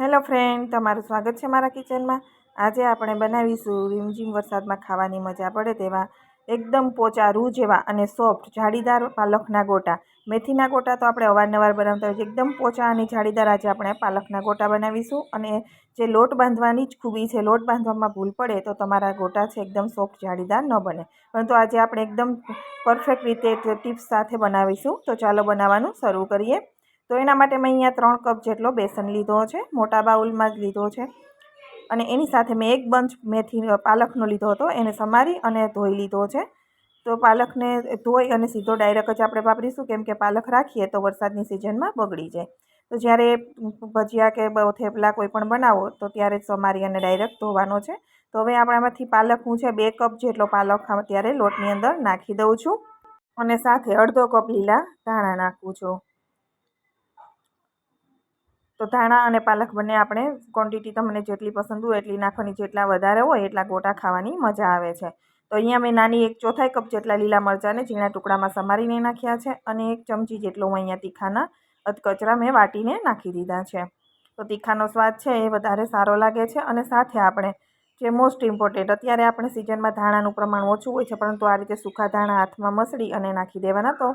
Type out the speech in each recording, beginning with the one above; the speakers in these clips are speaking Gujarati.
હેલો ફ્રેન્ડ, તમારું સ્વાગત છે મારા કિચનમાં. આજે આપણે બનાવીશું રીમઝીમ વરસાદમાં ખાવાની મજા પડે તેવા એકદમ પોચા રૂ જેવા અને સોફ્ટ જાળીદાર પાલકના ગોટા. મેથીના ગોટા તો આપણે અવારનવાર બનાવતા હોય છે એકદમ પોચા અને જાળીદાર આજે આપણે પાલકના ગોટા બનાવીશું. અને જે લોટ બાંધવાની જ ખૂબી છે, લોટ બાંધવામાં ભૂલ પડે તો તમારા ગોટા છે એકદમ સોફ્ટ જાળીદાર ન બને. પરંતુ આજે આપણે એકદમ પરફેક્ટ રીતે ટિપ્સ સાથે બનાવીશું. તો ચાલો બનાવવાનું શરૂ કરીએ. તો એના માટે મેં અહીંયા ત્રણ કપ જેટલો બેસન લીધો છે, મોટા બાઉલમાં જ લીધો છે. અને એની સાથે મેં એક બંચ મેથી પાલકનો લીધો હતો, એને સમારી અને ધોઈ લીધો છે. તો પાલકને ધોઈ અને સીધો ડાયરેક્ટ જ આપણે વાપરીશું, કેમ કે પાલક રાખીએ તો વરસાદની સિઝનમાં બગડી જાય. તો જ્યારે ભજીયા કે થેપલા કોઈ પણ બનાવો, તો ત્યારે જ સમારી અને ડાયરેક્ટ ધોવાનો છે. તો હવે આપણામાંથી પાલક હું છે, બે કપ જેટલો પાલક અત્યારે લોટની અંદર નાખી દઉં છું. અને સાથે અડધો કપ લીલા ધાણા નાખું છું. તો ધાણા અને પાલક બંને આપણે ક્વોન્ટિટી તમને જેટલી પસંદ હોય એટલી નાખવાની, જેટલા વધારે હોય એટલા ગોટા ખાવાની મજા આવે છે. તો અહીંયા મેં નાની એક ચોથાઈ કપ જેટલા લીલા મરચાંને ઝીણા ટુકડામાં સમારીને નાખ્યા છે અને એક ચમચી જેટલો હું અહીંયા તીખાના અધકચરા મેં વાટીને નાખી દીધા છે. તો તીખાનો સ્વાદ છે એ વધારે સારો લાગે છે અને સાથે આપણે જે મોસ્ટ ઇમ્પોર્ટન્ટ અત્યારે આપણે સિઝનમાં ધાણાનું પ્રમાણ ઓછું હોય છે પરંતુ આ રીતે સૂકા ધાણા હાથમાં મસળી અને નાખી દેવાના, તો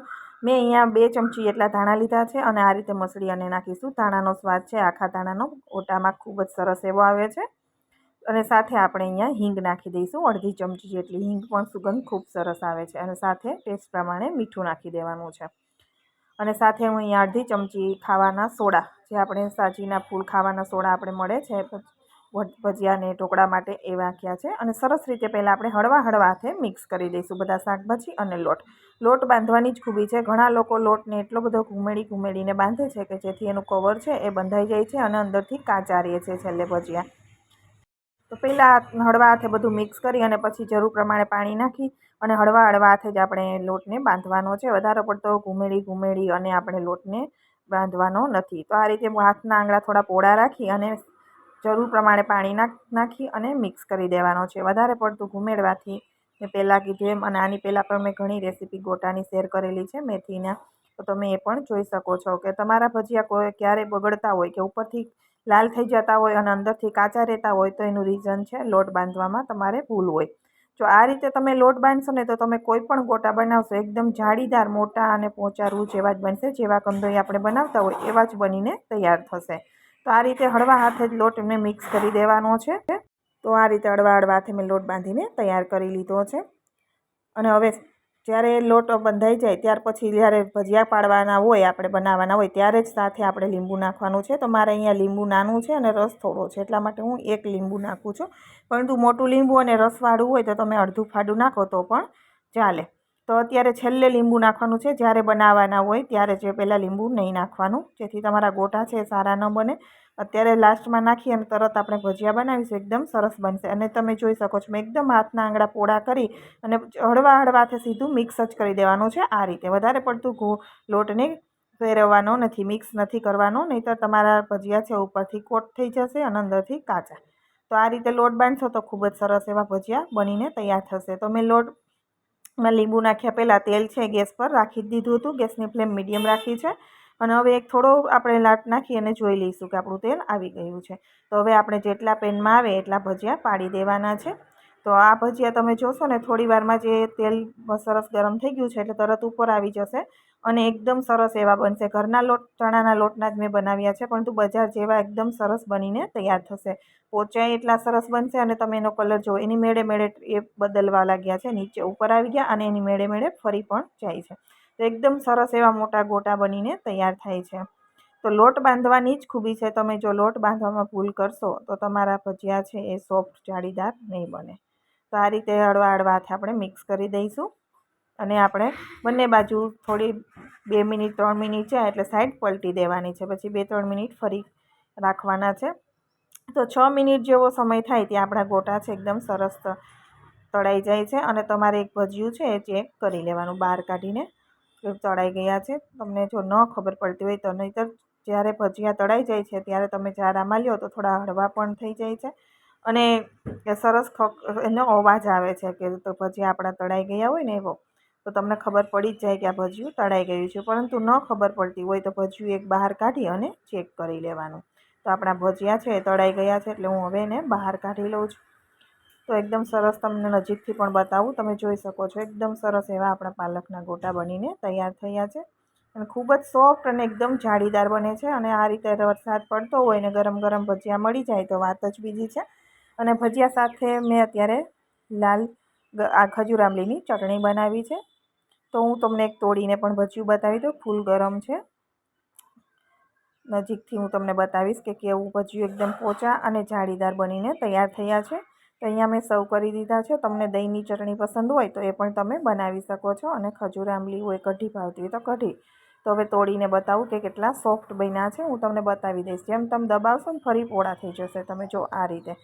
મેં અહીંયા બે ચમચી એટલા ધાણા લીધા છે અને આ રીતે મસળી અને નાખીશું. ધાણાનો સ્વાદ છે, આખા ધાણાનો ઓટામાં ખૂબ જ સરસ એવો આવે છે. અને સાથે આપણે અહીંયા હિંગ નાખી દઈશું. અડધી ચમચી જેટલી હિંગ પણ સુગંધ ખૂબ સરસ આવે છે અને સાથે ટેસ્ટ પ્રમાણે મીઠું નાખી દેવાનું છે. અને સાથે હું અહીંયા અડધી ચમચી ખાવાના સોડા, જે આપણે સાજીના ફૂલ ખાવાના સોડા આપણે મળે છે ભજીયાને ઢોકળા માટે એ રાખ્યા છે. અને સરસ રીતે પહેલાં આપણે હળવા હળવા હાથે મિક્સ કરી દઈશું બધા શાકભાજી અને લોટ. લોટ બાંધવાની જ ખૂબી છે. ઘણા લોકો લોટને એટલો બધો ઘૂમેડી, ઘૂમેડીને બાંધે છે કે જેથી એનું કવર છે એ બંધાઈ જાય છે અને અંદરથી કાચા રહે છે છેલ્લે ભજીયા. તો પહેલાં હળવા હાથે બધું મિક્સ કરી અને પછી જરૂર પ્રમાણે પાણી નાખી અને હળવા હળવા હાથે જ આપણે લોટને બાંધવાનો છે. વધારે પડતો ઘૂમેડી ઘૂમેડી અને આપણે લોટને બાંધવાનો નથી. તો આ રીતે હાથના આંગળા થોડા પોળા રાખી અને જરૂર પ્રમાણે પાણી નાખી અને મિક્સ કરી દેવાનો છે. વધારે પડતું ઘુમેડવાથી મેં પહેલાં કીધું એમ અને આની પહેલાં પણ મેં ઘણી રેસીપી ગોટાની શેર કરેલી છે મેથીના, તો તમે એ પણ જોઈ શકો છો કે તમારા ભજીયા કોઈ ક્યારે બગડતા હોય કે ઉપરથી લાલ થઈ જતા હોય અને અંદરથી કાચા રહેતા હોય તો એનું રીઝન છે લોટ બાંધવામાં તમારે ભૂલ હોય. જો આ રીતે તમે લોટ બાંધશો ને તો તમે કોઈ પણ ગોટા બનાવશો, એકદમ જાળીદાર, મોટા અને પોચા રૂ જેવા જ બનશે. જેવા કંદોઈ આપણે બનાવતા હોય એવા જ બનીને તૈયાર થશે. તો આ રીતે હળવા હાથે જ લોટ એમને મિક્સ કરી દેવાનો છે. તો આ રીતે હળવા હળવા હાથે મેં લોટ બાંધીને તૈયાર કરી લીધો છે. અને હવે જ્યારે લોટ બંધાઈ જાય ત્યાર પછી જ્યારે ભજીયા પાડવાના હોય, આપણે બનાવવાના હોય, ત્યારે જ સાથે આપણે લીંબુ નાખવાનું છે. તો મારે અહીંયા લીંબુ નાનું છે અને રસ થોડો છે, એટલા માટે હું એક લીંબુ નાખું છું. પરંતુ મોટું લીંબુ અને રસવાળું હોય તો તમે અડધું ફાડું નાખો તો પણ ચાલે. તો અત્યારે છેલ્લે લીંબુ નાખવાનું છે. જ્યારે બનાવવાના હોય ત્યારે જે પહેલાં લીંબુ નહીં નાખવાનું. જેથી તમારા ગોટા છે, સારા ન બને. અત્યારે લાસ્ટમાં નાખી અને તરત આપણે ભજીયા બનાવીશું. એકદમ સરસ બનશે. અને તમે જોઈ શકો છો, મેં એકદમ હાથના આંગળા પોળા કરી અને હળવા હળવાથી સીધું મિક્સ જ કરી દેવાનું છે આ રીતે. વધારે પડતું ઘો, લોટને ફેરવવાનો નથી, મિક્સ નથી કરવાનો. નહીંતર તમારા ભજીયા છે, ઉપરથી કોટ થઈ જશે અને અંદરથી કાચા. તો આ રીતે લોટ બાંધશો તો ખૂબ જ સરસ એવા ભજીયા બનીને તૈયાર થશે. તો મેં લોટ માં લીંબુ નાખ્યા પહેલાં તેલ છે ગેસ પર, રાખી જ દીધું હતું. ગેસની ફ્લેમ મીડિયમ રાખી છે. અને હવે એક થોડો આપણે લાટ નાખી અને જોઈ લઈશું કે આપણું તેલ આવી ગયું છે. તો હવે આપણે જેટલા પેનમાં આવે એટલા ભજીયા પાડી દેવાના છે. તો આ ભજીયા તમે જોશો ને, થોડી વારમાં જે તેલ સરસ ગરમ થઈ ગયું છે એટલે તરત ઉપર આવી જશે અને એકદમ સરસ એવા બનશે. ઘરના લોટ, ચણાના લોટના જ મેં બનાવ્યા છે, પરંતુ બજાર જેવા એકદમ સરસ બનીને તૈયાર થશે. પોચાય એટલા સરસ બનશે અને તમે એનો કલર જુઓ, એની મેળે મેળે એ બદલવા લાગ્યા છે, નીચે ઉપર આવી ગયા અને એની મેળે મેળે ફરી પણ જાય છે. તો એકદમ સરસ એવા મોટા ગોટા બનીને તૈયાર થાય છે. તો લોટ બાંધવાની જ ખૂબી છે. તમે જો લોટ બાંધવામાં ભૂલ કરશો તો તમારા ભજીયા છે એ સોફ્ટ જાળીદાર નહીં બને. તો આ રીતે હળવા હળવા હાથે આપણે મિક્સ કરી દઈશું. અને આપણે બંને બાજુ થોડી બે મિનિટ, ત્રણ મિનિટ છે, એટલે સાઈડ પલટી દેવાની છે. પછી બે, ત્રણ મિનિટ ફરી રાખવાના છે. તો છ મિનિટ જેવો સમય થાય ત્યાં આપણા ગોટા છે એકદમ સરસ તળાઈ જાય છે. અને તમારે એક ભજીયું છે એ ચેક કરી લેવાનું બહાર કાઢીને. તળાઈ ગયા છે. તમને જો ન ખબર પડતી હોય તો નહીંતર જ્યારે ભજીયા તળાઈ જાય છે, ત્યારે તમે જારામાં લ્યો તો થોડા હળવા પણ થઈ જાય છે. અને સરસ એનો અવાજ આવે છે કે તો ભજીયા આપણા તળાઈ ગયા હોય ને એવો, તો તમને ખબર પડી જ જાય કે આ ભજીયું તળાઈ ગયું છે. પરંતુ ન ખબર પડતી હોય તો ભજીયું એક બહાર કાઢી અને ચેક કરી લેવાનું. તો આપણા ભજીયા છે એ તળાઈ ગયા છે એટલે હું હવે એને બહાર કાઢી લઉં છું. તો એકદમ સરસ તમને નજીકથી પણ બતાવું, તમે જોઈ શકો છો એકદમ સરસ એવા આપણા પાલકના ગોટા બનીને તૈયાર થયા છે. અને ખૂબ જ સોફ્ટ અને એકદમ જાળીદાર બને છે અને આ રીતે વરસાદ પડતો હોય ને ગરમ ગરમ ભજીયા મળી જાય તો વાત જ બીજી છે. અને ભજીયા સાથે મેં અત્યારે લાલ આ ખજૂર આંબલીની ચટણી બનાવી છે. તો હું તમને એક તોડીને પણ ભજીયું બતાવી દઉં, ફૂલ ગરમ છે. નજીકથી હું તમને બતાવીશ કે કેવું ભજીયું એકદમ પોચા અને જાળીદાર બનીને તૈયાર થયા છે. તો અહીંયા મેં સર્વ કરી દીધા છે. તમને દહીંની ચટણી પસંદ હોય તો એ પણ તમે બનાવી શકો છો અને ખજૂર આંબલી હોય કઢી ભાવતી હોય તો કઢી. તો હવે તોડીને બતાવું કે કેટલા સોફ્ટ બન્યા છે. હું તમને બતાવી દઈશ. જેમ તમે દબાવશો ને ફરી પોળા થઈ જશે. તમે જો આ રીતે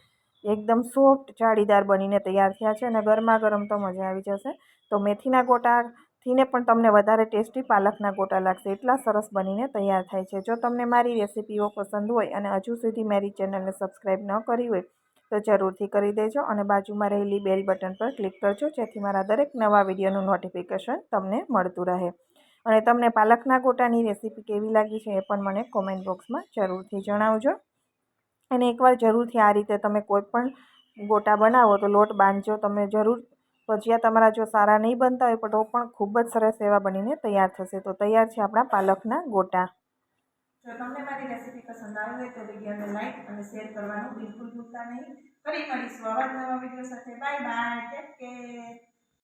એકદમ સોફ્ટ જાળીદાર બનીને તૈયાર થયા છે અને ગરમા ગરમ તો મજા આવી જશે. તો મેથીના ગોટાથીને પણ તમને વધારે ટેસ્ટી પાલકના ગોટા લાગશે. એટલા સરસ બનીને તૈયાર થાય છે. જો તમને મારી રેસીપીઓ પસંદ હોય અને હજુ સુધી મારી ચેનલને સબસ્ક્રાઈબ ન કરી હોય, તો જરૂરથી કરી દેજો અને બાજુમાં રહેલી બેલ બટન પર ક્લિક કરજો. જેથી મારા દરેક નવા વિડીયોનું નોટિફિકેશન તમને મળતું રહે. અને તમને પાલકના ગોટાની રેસીપી કેવી લાગી છે એ પણ મને કોમેન્ટ બોક્સમાં જરૂરથી જણાવજો. અને એકવાર જરૂરથી આ રીતે તમે કોઈ પણ ગોટા બનાવો તો લોટ બાંધજો. તમે જરૂર ભજીયા તમારા જો સારા નહીં બનતા હોય તો પણ ખૂબ જ સરસ એવા બનીને તૈયાર થશે. તો તૈયાર છે આપણા પાલકના ગોટા. જો તમને મારી રેસીપી પસંદ આવી હોય તો વિડીયોને લાઈક અને શેર કરવાનું બિલકુલ ભૂલતા નહીં. ફરી મળીશું આવા નવા વીડિયો સાથે. Bye bye take care